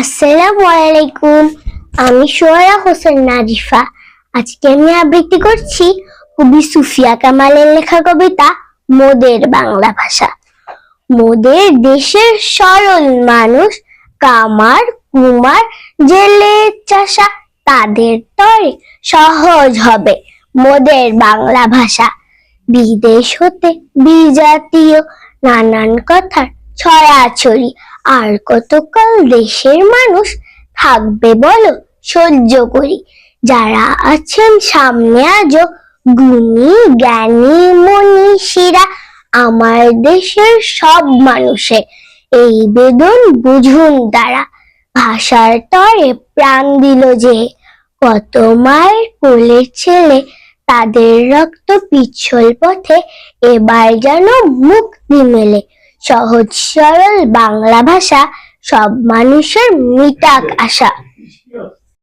আসসালামু আলাইকুম, আমি সোয়ারা হোসেন নাজিফা। আজকে আমি আবৃত্তি করছি কবি সুফিয়া কামালের লেখা কবিতা মোদের বাংলা ভাষা। মোদের দেশের সরল মানুষ, কামার, কুমার, জেলে চাষা, তাদের তরে সহজ হবে মোদের বাংলা ভাষা। বিদেশ হতে বিজাতীয় নানান কথার ছড়াছড়ি আর কতকাল দেশের মানুষ থাকবে বলো? সহ্য করি। যারা আছেন সামনে আজও গুণী, জ্ঞানী মনীষীরা আমার দেশের সব মানুষের। এই বেদন বুঝুন তারা। ভাষার তরে প্রাণ দিল যে, কত মায়ের কোলের ছেলে তাদের রক্ত পিছল পথে এবার যেন মুক্তি মেলে। সহজ সরল বাংলা ভাষা সব মানুষের মিটাক আশা।